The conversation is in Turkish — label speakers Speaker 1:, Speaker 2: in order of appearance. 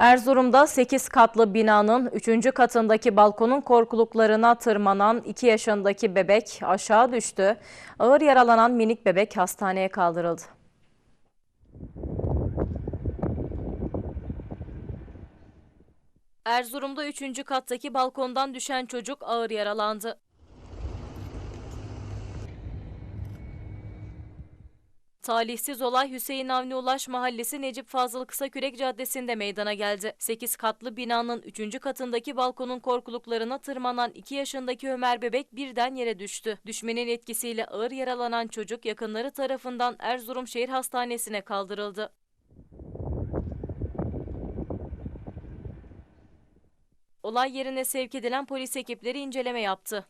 Speaker 1: Erzurum'da 8 katlı binanın 3. katındaki balkonun korkuluklarına tırmanan 2 yaşındaki bebek aşağı düştü. Ağır yaralanan minik bebek hastaneye kaldırıldı. Erzurum'da 3. kattaki balkondan düşen çocuk ağır yaralandı. Talihsiz olay Hüseyin Avni Ulaş Mahallesi Necip Fazıl Kısakürek Caddesi'nde meydana geldi. 8 katlı binanın 3. katındaki balkonun korkuluklarına tırmanan 2 yaşındaki Ömer Bebek birden yere düştü. Düşmenin etkisiyle ağır yaralanan çocuk yakınları tarafından Erzurum Şehir Hastanesi'ne kaldırıldı. Olay yerine sevk edilen polis ekipleri inceleme yaptı.